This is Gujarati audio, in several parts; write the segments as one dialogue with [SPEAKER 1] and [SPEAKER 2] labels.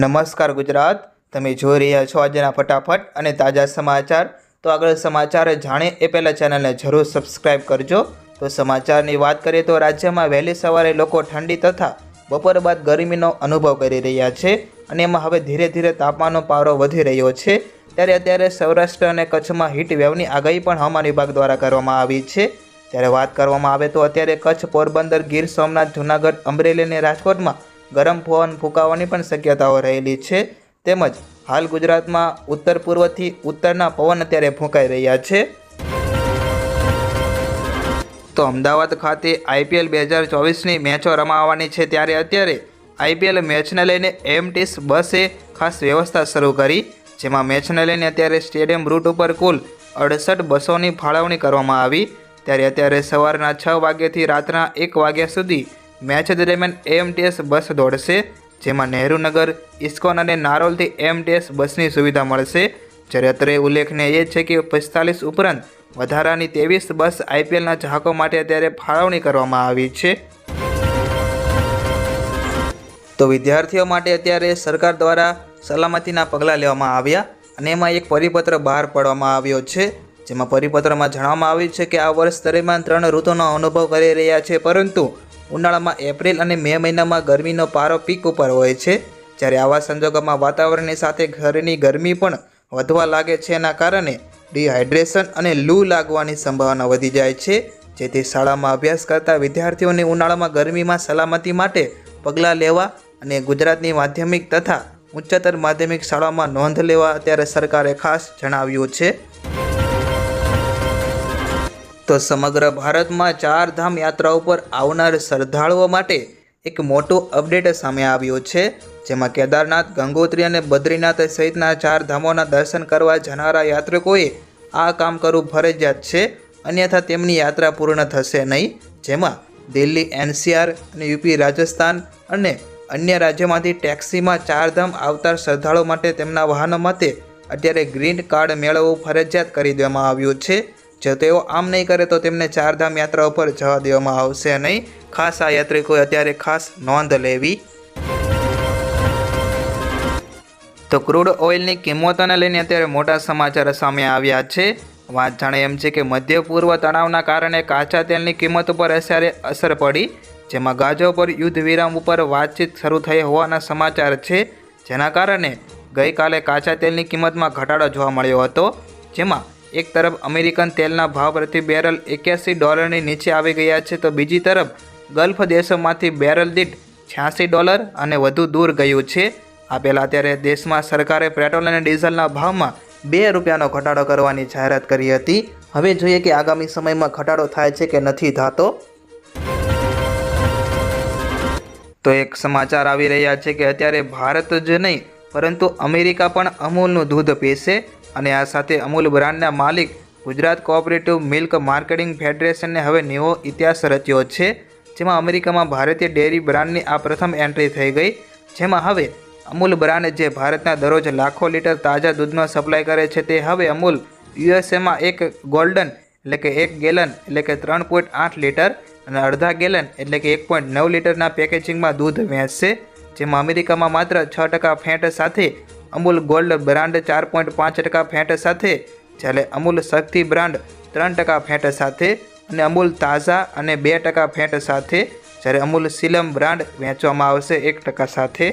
[SPEAKER 1] નમસ્કાર ગુજરાત તમે જોઈ રહ્યા છો આજના ફટાફટ અને તાજા સમાચાર તો આગળ સમાચાર જાણે એ પહેલાં ચેનલને જરૂર સબસ્ક્રાઈબ કરજો તો સમાચારની વાત કરીએ તો રાજ્યમાં વહેલી સવારે લોકો ઠંડી તથા બપોર બાદ ગરમીનો અનુભવ કરી રહ્યા છે અને એમાં હવે ધીરે ધીરે તાપમાનનો પારો વધી રહ્યો છે ત્યારે અત્યારે સૌરાષ્ટ્ર અને કચ્છમાં હીટ વેવની આગાહી પણ હવામાન વિભાગ દ્વારા કરવામાં આવી છે ત્યારે વાત કરવામાં આવે તો અત્યારે કચ્છ પોરબંદર ગીર સોમનાથ જૂનાગઢ અમરેલી અને રાજકોટમાં ગરમ પવન ફૂંકાવાની પણ શક્યતાઓ રહેલી છે તેમજ હાલ ગુજરાતમાં ઉત્તર પૂર્વથી ઉત્તરના પવન અત્યારે ફૂંકાઈ રહ્યા છે તો અમદાવાદ ખાતે આઈપીએલ બે હજાર ચોવીસની મેચો રમાવાની છે ત્યારે અત્યારે આઈપીએલ મેચને લઈને એમટીસ બસે ખાસ વ્યવસ્થા શરૂ કરી જેમાં મેચને લઈને અત્યારે સ્ટેડિયમ રૂટ ઉપર કુલ અડસઠ બસોની ફાળવણી કરવામાં આવી ત્યારે અત્યારે સવારના છ વાગ્યાથી રાતના એક વાગ્યા સુધી મેચ દરમિયાન એમટીએસ બસ દોડશે જેમાં નહેરુનગર ઇસ્કોન અને નારોલથી એમટીએસ બસની સુવિધા મળશે જ્યારે અત્રે ઉલ્લેખનીય એ છે કે પિસ્તાલીસ ઉપરાંત વધારાની ત્રેવીસ બસ આઈપીએલના ચાહકો માટે અત્યારે ફાળવણી કરવામાં આવી છે તો વિદ્યાર્થીઓ માટે અત્યારે સરકાર દ્વારા સલામતીના પગલાં લેવામાં આવ્યા અને એમાં એક પરિપત્ર બહાર પાડવામાં આવ્યો છે જેમાં પરિપત્રમાં જણાવવામાં આવ્યું છે કે આ વર્ષ દરમિયાન ત્રણ ઋતુનો અનુભવ કરી રહ્યા છે પરંતુ ઉનાળામાં એપ્રિલ અને મે મહિનામાં ગરમીનો પારો પીક ઉપર હોય છે જ્યારે આવા સંજોગોમાં વાતાવરણની સાથે ઘરની ગરમી પણ વધવા લાગે છે એના કારણે ડિહાઇડ્રેશન અને લૂ લાગવાની સંભાવના વધી જાય છે જેથી શાળામાં અભ્યાસ કરતા વિદ્યાર્થીઓને ઉનાળામાં ગરમીમાં સલામતી માટે પગલાં લેવા અને ગુજરાતની માધ્યમિક તથા ઉચ્ચતર માધ્યમિક શાળામાં નોંધ લેવા અત્યારે સરકારે ખાસ જણાવ્યું છે તો સમગ્ર ભારતમાં ચાર ધામ યાત્રા ઉપર આવનાર શ્રદ્ધાળુઓ માટે એક મોટો અપડેટ સામે આવ્યો છે જેમાં કેદારનાથ ગંગોત્રી અને બદ્રીનાથ સહિતના ચાર ધામોના દર્શન કરવા જનારા યાત્રિકોએ આ કામ કરવું ફરજિયાત છે અન્યથા તેમની યાત્રા પૂર્ણ થશે નહીં જેમાં દિલ્હી એનસીઆર અને યુપી રાજસ્થાન અને અન્ય રાજ્યોમાંથી ટેક્સીમાં ચારધામ આવતા શ્રદ્ધાળુઓ માટે તેમના વાહનો માટે અત્યારે ગ્રીન કાર્ડ મેળવવું ફરજિયાત કરી દેવામાં આવ્યું છે જો તેઓ આમ નહીં કરે તો તેમને ચારધામ યાત્રા ઉપર જવા દેવામાં આવશે નહીં ખાસ આ યાત્રિકોએ અત્યારે ખાસ નોંધ લેવી તો ક્રૂડ ઓઇલની કિંમતોને લઈને અત્યારે મોટા સમાચાર સામે આવ્યા છે વાત જાણે એમ છે કે મધ્ય પૂર્વ તણાવના કારણે કાચા તેલની કિંમત ઉપર અત્યારે અસર પડી જેમાં ગાજો પર યુદ્ધ વિરામ ઉપર વાતચીત શરૂ થઈ હોવાના સમાચાર છે જેના કારણે ગઈકાલે કાચા તેલની કિંમતમાં ઘટાડો જોવા મળ્યો હતો જેમાં એક તરફ અમેરિકન તેલના ભાવ પ્રતિ બેરલ એક્યાસી ડોલરની નીચે આવી ગયા છે તો બીજી તરફ ગલ્ફ દેશોમાંથી બેરલ દીઠ છ્યાસી ડોલર અને વધુ દૂર ગયું છે આ પહેલાં ત્યારે દેશમાં સરકારે પેટ્રોલ અને ડીઝલના ભાવમાં બે રૂપિયાનો ઘટાડો કરવાની જાહેરાત કરી હતી હવે જોઈએ કે આગામી સમયમાં ઘટાડો થાય છે કે નથી થતો તો એક સમાચાર આવી રહ્યા છે કે અત્યારે ભારત જ નહીં પરંતુ અમેરિકા પણ અમૂલનું દૂધ પીશે અને આ સાથે અમૂલ બ્રાન્ડના માલિક ગુજરાત કોઓપરેટિવ મિલ્ક માર્કેટિંગ ફેડરેશનને હવે નવો ઇતિહાસ રચ્યો છે જેમાં અમેરિકામાં ભારતીય ડેરી બ્રાન્ડની આ પ્રથમ એન્ટ્રી થઈ ગઈ જેમાં હવે અમૂલ બ્રાન્ડ જે ભારતના દરરોજ લાખો લીટર તાજા દૂધનો સપ્લાય કરે છે તે હવે અમૂલ યુએસએમાં એક ગોલ્ડન એટલે કે એક ગેલન એટલે કે ત્રણ પોઈન્ટ આઠ લીટર અને અડધા ગેલન એટલે કે એક પોઈન્ટ નવ લીટરના પેકેજિંગમાં દૂધ વેચશે જેમાં અમેરિકામાં માત્ર છ ટકા ફેટ સાથે અમૂલ ગોલ્ડ બ્રાન્ડ ચાર પોઈન્ટ પાંચ ટકા ફેટ સાથે જ્યારે અમૂલ શક્તિ બ્રાન્ડ ત્રણ ટકા ફેટ સાથે અને અમૂલ તાજા અને બે ટકા ફેટ સાથે જ્યારે અમૂલ સિલમ બ્રાન્ડ વેચવામાં આવશે એક ટકા સાથે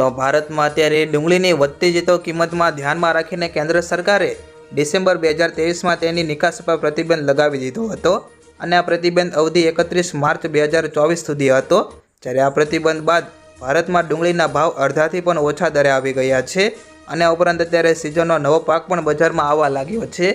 [SPEAKER 1] તો ભારતમાં અત્યારે ડુંગળીની વધતી જતો કિંમતમાં ધ્યાનમાં રાખીને કેન્દ્ર સરકારે ડિસેમ્બર બે હજાર તેવીસમાં તેની નિકાસ પર પ્રતિબંધ લગાવી દીધો હતો અને આ પ્રતિબંધ અવધિ એકત્રીસ માર્ચ બે હજાર ચોવીસ સુધી હતો જ્યારે આ પ્રતિબંધ બાદ ભારતમાં ડુંગળીના ભાવ અડધાથી પણ ઓછા દરે આવી ગયા છે અને ઉપરાંત અત્યારે સિઝનનો નવો પાક પણ બજારમાં આવવા લાગ્યો છે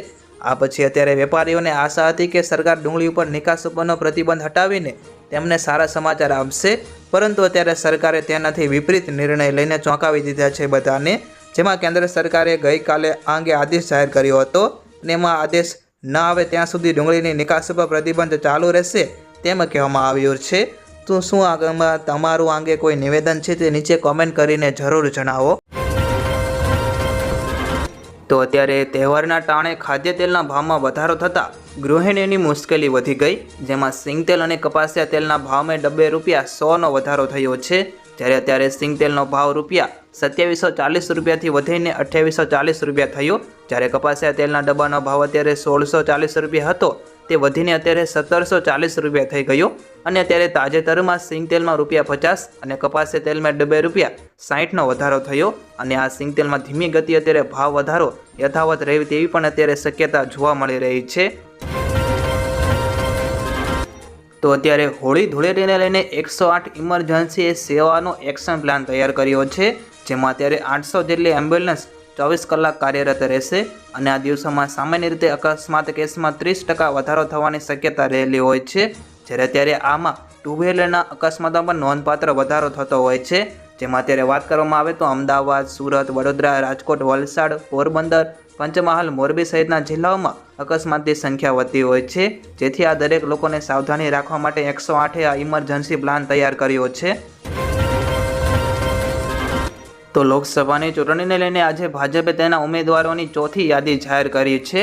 [SPEAKER 1] આ પછી અત્યારે વેપારીઓને આશા હતી કે સરકાર ડુંગળી ઉપર નિકાસ ઉપરનો પ્રતિબંધ હટાવીને તેમને સારા સમાચાર આપશે પરંતુ અત્યારે સરકારે તેનાથી વિપરીત નિર્ણય લઈને ચોંકાવી દીધા છે બધાને જેમાં કેન્દ્ર સરકારે ગઈકાલે આ અંગે આદેશ જાહેર કર્યો હતો અને એમાં આદેશ ન આવે ત્યાં સુધી ડુંગળીની નિકાસ ઉપર પ્રતિબંધ ચાલુ રહેશે તેમ કહેવામાં આવ્યું છે તો શું આગળમાં તમારું આંગે કોઈ નિવેદન છે તે નીચે કોમેન્ટ કરીને જરૂર જણાવો તો અત્યારે તહેવારના ટાણે ખાદ્ય તેલના ભાવમાં વધારો થતાં ગૃહિણીની મુશ્કેલી વધી ગઈ જેમાં સિંગતેલ અને કપાસિયા તેલના ભાવમાં ડબ્બે રૂપિયા સોનો વધારો થયો છે જ્યારે અત્યારે સિંગતેલનો ભાવ રૂપિયા સત્યાવીસો ચાલીસ રૂપિયાથી વધીને અઠ્યાવીસો ચાલીસ રૂપિયા થયો જ્યારે કપાસિયા તેલના ડબ્બાનો ભાવ અત્યારે સોળસો ચાલીસ રૂપિયા હતો તે વધીને અત્યારે સત્તરસો ચાલીસ રૂપિયા થઈ ગયો અને અત્યારે તાજેતરમાં સિંગ તેલમાં રૂપિયા પચાસ અને કપાસે તેલમાં ડબ્બે રૂપિયા સાહીઠનો વધારો થયો અને આ સિંગ તેલમાં ધીમી ગતિ અત્યારે ભાવ વધારો યથાવત રહે તેવી પણ અત્યારે શક્યતા જોવા મળી રહી છે તો અત્યારે હોળી ધૂળેટીને લઈને એકસો આઠ ઇમરજન્સીએ સેવાનો એક્શન પ્લાન તૈયાર કર્યો છે જેમાં અત્યારે આઠસો જેટલી એમ્બ્યુલન્સ ચોવીસ કલાક કાર્યરત રહેશે અને આ દિવસોમાં સામાન્ય રીતે અકસ્માત કેસમાં ત્રીસ ટકા વધારો થવાની શક્યતા રહેલી હોય છે જ્યારે અત્યારે આમાં ટુ વ્હીલરના અકસ્માતોમાં નોંધપાત્ર વધારો થતો હોય છે જેમાં અત્યારે વાત કરવામાં આવે તો અમદાવાદ સુરત વડોદરા રાજકોટ વલસાડ પોરબંદર પંચમહાલ મોરબી સહિતના જિલ્લાઓમાં અકસ્માતની સંખ્યા વધતી હોય છે જેથી આ દરેક લોકોને સાવધાની રાખવા માટે એકસો આઠે આ ઇમરજન્સી પ્લાન તૈયાર કર્યો છે તો લોકસભાની ચૂંટણીને લઈને આજે ભાજપે તેના ઉમેદવારોની ચોથી યાદી જાહેર કરી છે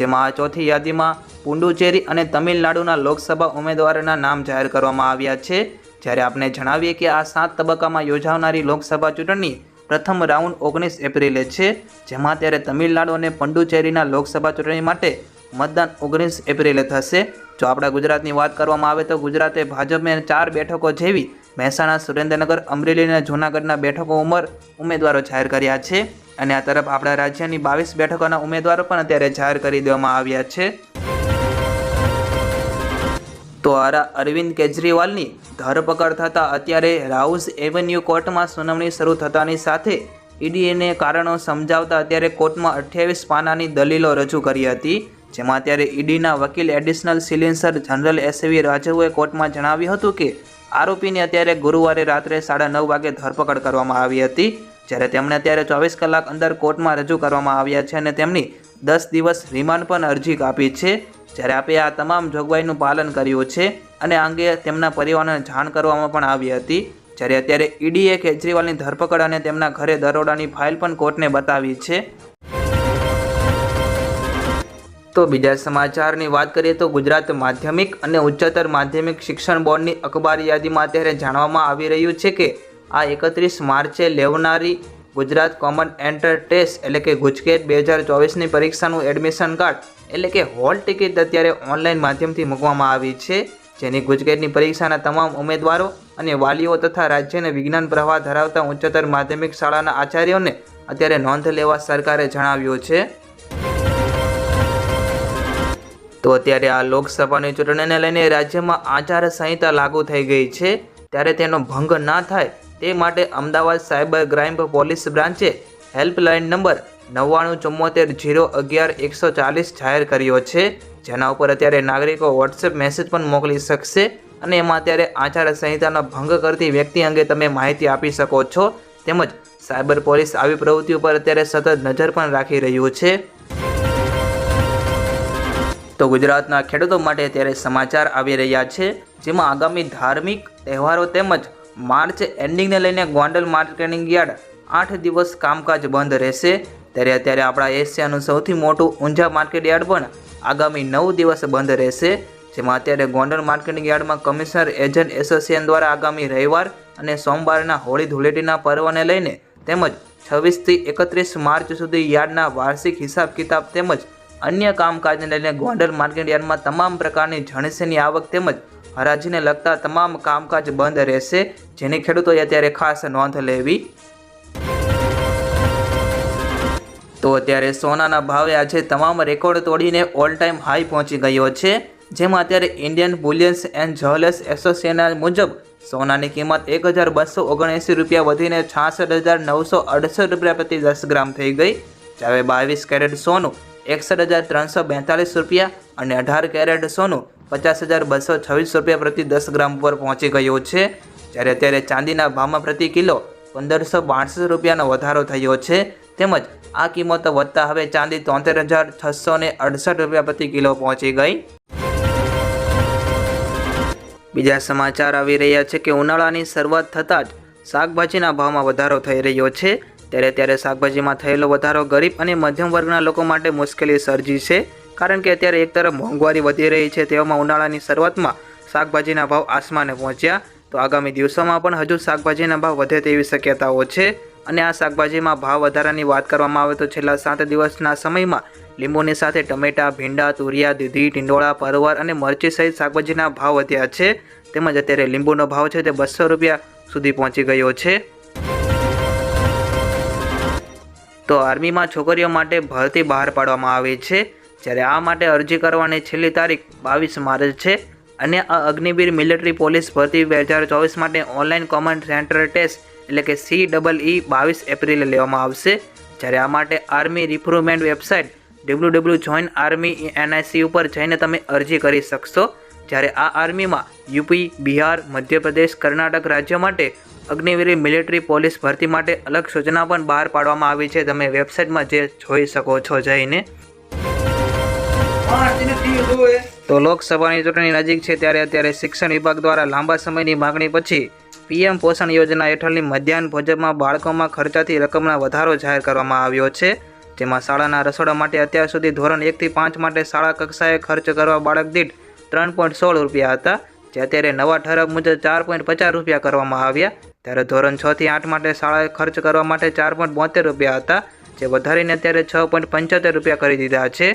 [SPEAKER 1] જેમાં આ ચોથી યાદીમાં પુંડુચેરી અને તમિલનાડુના લોકસભા ઉમેદવારોના નામ જાહેર કરવામાં આવ્યા છે જ્યારે આપણે જણાવીએ કે આ સાત તબક્કામાં યોજાનારી લોકસભા ચૂંટણી પ્રથમ રાઉન્ડ ઓગણીસ એપ્રિલે છે જેમાં ત્યારે તમિલનાડુ અને પંડુચેરીના લોકસભા ચૂંટણી માટે મતદાન ઓગણીસ એપ્રિલે થશે જો આપણા ગુજરાતની વાત કરવામાં આવે તો ગુજરાતે ભાજપને ચાર બેઠકો જેવી મહેસાણા સુરેન્દ્રનગર અમરેલી અને જૂનાગઢના બેઠકો ઉમર ઉમેદવારો જાહેર કર્યા છે અને આ તરફ આપણા રાજ્યની બાવીસ બેઠકોના ઉમેદવારો પણ અત્યારે જાહેર કરી દેવામાં આવ્યા છે તો આરા અરવિંદ કેજરીવાલની ધરપકડ થતાં અત્યારે રાઉઝ એવન્યુ કોર્ટમાં સુનાવણી શરૂ થતાની સાથે ઈડીએને કારણો સમજાવતા અત્યારે કોર્ટમાં અઠ્યાવીસ પાનાની દલીલો રજૂ કરી હતી જેમાં અત્યારે ઈડીના વકીલ એડિશનલ સિલિન્સર જનરલ એસએવી રાજુએ કોર્ટમાં જણાવ્યું હતું કે આરોપીની અત્યારે ગુરુવારે રાત્રે સાડા નવ વાગે ધરપકડ કરવામાં આવી હતી જ્યારે તેમણે અત્યારે ચોવીસ કલાક અંદર કોર્ટમાં રજૂ કરવામાં આવ્યા છે અને તેમની દસ દિવસ રિમાન્ડ પણ અરજી આપી છે જ્યારે આપે આ તમામ જોગવાઈનું પાલન કર્યું છે અને આ અંગે તેમના પરિવારને જાણ કરવામાં પણ આવી હતી જ્યારે અત્યારે ઈડીએ કેજરીવાલની ધરપકડ અને તેમના ઘરે દરોડાની ફાઇલ પણ કોર્ટને બતાવી છે તો બીજા સમાચારની વાત કરીએ તો ગુજરાત માધ્યમિક અને ઉચ્ચતર માધ્યમિક શિક્ષણ બોર્ડની અખબારી યાદીમાં અત્યારે જાણવામાં આવી રહ્યું છે કે આ એકત્રીસ માર્ચે લેવનારી ગુજરાત કોમન એન્ટર ટેસ્ટ એટલે કે ગુજકેટ બે હજાર ચોવીસની પરીક્ષાનું એડમિશન કાર્ડ એટલે કે હોલ ટિકિટ અત્યારે ઓનલાઈન માધ્યમથી મૂકવામાં આવી છે જેની ગુજકેટની પરીક્ષાના તમામ ઉમેદવારો અને વાલીઓ તથા રાજ્યને વિજ્ઞાન પ્રવાહ ધરાવતા ઉચ્ચતર માધ્યમિક શાળાના આચાર્યોને અત્યારે નોંધ લેવા સરકારે જણાવ્યું છે તો અત્યારે આ લોકસભાની ચૂંટણીને લઈને રાજ્યમાં આચારસંહિતા લાગુ થઈ ગઈ છે ત્યારે તેનો ભંગ ના થાય તે માટે અમદાવાદ સાયબર ક્રાઇમ પોલીસ બ્રાન્ચે હેલ્પલાઇન નંબર નવ્વાણું ચુમ્મોતેર જીરો અગિયાર એકસો ચાલીસ જાહેર કર્યો છે જેના ઉપર અત્યારે નાગરિકો વોટ્સએપ મેસેજ પણ મોકલી શકશે અને એમાં અત્યારે આચાર સંહિતાનો ભંગ કરતી વ્યક્તિ અંગે તમે માહિતી આપી શકો છો તેમજ સાયબર પોલીસ આવી પ્રવૃત્તિ ઉપર અત્યારે સતત નજર પણ રાખી રહ્યું છે તો ગુજરાતના ખેડૂતો માટે અત્યારે સમાચાર આવી રહ્યા છે જેમાં આગામી ધાર્મિક તહેવારો તેમજ માર્ચ એન્ડિંગને લઈને ગોંડલ માર્કેટિંગ યાર્ડ આઠ દિવસ કામકાજ બંધ રહેશે ત્યારે અત્યારે આપણા એશિયાનું સૌથી મોટું ઊંઝા માર્કેટ યાર્ડ પણ આગામી નવ દિવસ બંધ રહેશે જેમાં અત્યારે ગોંડલ માર્કેટિંગ યાર્ડમાં કમિશનર એજન્ટ એસોસિએશન દ્વારા આગામી રવિવાર અને સોમવારના હોળી ધૂળેટીના પર્વને લઈને તેમજ છવ્વીસથી એકત્રીસ માર્ચ સુધી યાર્ડના વાર્ષિક હિસાબ કિતાબ તેમજ અન્ય કામકાજને લઈને ગોંડલ માર્કેટ યાર્ડમાં તમામ પ્રકારની જણસીની આવક તેમજ હરાજીને લગતા તમામ કામકાજ બંધ રહેશે જેને ખેડૂતોએ અત્યારે ખાસ નોંધ લેવી તો અત્યારે સોનાના ભાવે આજે તમામ રેકોર્ડ તોડીને ઓલ ટાઈમ હાઈ પહોંચી ગયો છે જેમાં અત્યારે Indian bullions and jewellers association મુજબ સોનાની કિંમત એક હજાર બસો ઓગણએંસી રૂપિયા વધીને છાસઠ હજાર નવસો અડસઠ રૂપિયા પ્રતિ દસ ગ્રામ થઈ ગઈ જ્યારે બાવીસ કેરેટ સોનું એકસઠ હજાર ત્રણસો બેતાલીસ રૂપિયા અને અઢાર કેરેટ સોનું પચાસ હજાર બસો છવ્વીસ રૂપિયા પ્રતિ દસ ગ્રામ પર પહોંચી ગયું છે જ્યારે અત્યારે ચાંદીના ભાવમાં પ્રતિ કિલો પંદરસો બાસઠ રૂપિયાનો વધારો થયો છે તેમજ આ કિંમતો વધતા હવે ચાંદી તોતેર હજાર છસો ને અડસઠ રૂપિયા પ્રતિ કિલો પહોંચી ગઈ બીજા સમાચાર આવી રહ્યા છે કે ઉનાળાની શરૂઆત થતાં જ શાકભાજીના ભાવમાં વધારો થઈ રહ્યો છે ત્યારે ત્યારે શાકભાજીમાં થયેલો વધારો ગરીબ અને મધ્યમ વર્ગના લોકો માટે મુશ્કેલી સર્જી છે કારણ કે અત્યારે એક તરફ મોંઘવારી વધી રહી છે તેવામાં ઉનાળાની શરૂઆતમાં શાકભાજીના ભાવ આસમાને પહોંચ્યા તો આગામી દિવસોમાં પણ હજુ શાકભાજીના ભાવ વધે તેવી શક્યતાઓ છે અને આ શાકભાજીમાં ભાવ વધારાની વાત કરવામાં આવે તો છેલ્લા સાત દિવસના સમયમાં લીંબુની સાથે ટમેટા ભીંડા તુરિયા દીધી ટીંડોળા પરવર અને મરચી સહિત શાકભાજીના ભાવ વધ્યા છે તેમજ અત્યારે લીંબુનો ભાવ છે તે બસો રૂપિયા સુધી પહોંચી ગયો છે તો આર્મીમાં છોકરીઓ માટે ભરતી બહાર પાડવામાં આવી છે જ્યારે આ માટે અરજી કરવાની છેલ્લી તારીખ બાવીસ માર્ચ છે અને આ અગ્નિવીર મિલિટરી પોલીસ ભરતી બે હજાર ચોવીસ માટે ઓનલાઈન કોમન સેન્ટર ટેસ્ટ એટલે કે સી ડબલ ઈ બાવીસ એપ્રિલે લેવામાં આવશે જ્યારે આ માટે army recruitment website W W join army NIC ઉપર જઈને તમે અરજી કરી શકશો જ્યારે આ આર્મીમાં યુપી બિહાર મધ્યપ્રદેશ કર્ણાટક રાજ્ય માટે અગ્નિવીર મિલિટરી પોલીસ ભરતી માટે અલગ સૂચના પણ બહાર પાડવામાં આવી છે તમે વેબસાઇટમાં જે જોઈ શકો છો જઈને તો લોકસભાની ચૂંટણી નજીક છે ત્યારે અત્યારે શિક્ષણ વિભાગ દ્વારા લાંબા સમયની માગણી પછી પીએમ પોષણ યોજના હેઠળની મધ્યાહન ભોજનમાં બાળકોમાં ખર્ચાથી રકમના વધારો જાહેર કરવામાં આવ્યો છે જેમાં શાળાના રસોડા માટે અત્યાર સુધી ધોરણ એકથી પાંચ માટે શાળા કક્ષાએ ખર્ચ કરવા બાળક દીઠ ત્રણ પોઈન્ટ સોળ રૂપિયા હતા જે અત્યારે નવા ઠરાવ મુજબ ચાર પોઈન્ટ પચાસ રૂપિયા કરવામાં આવ્યા ત્યારે ધોરણ છથી આઠ માટે શાળાએ ખર્ચ કરવા માટે ચાર પોઈન્ટ રૂપિયા હતા જે વધારીને અત્યારે છ પોઈન્ટ પંચોતેર રૂપિયા કરી દીધા છે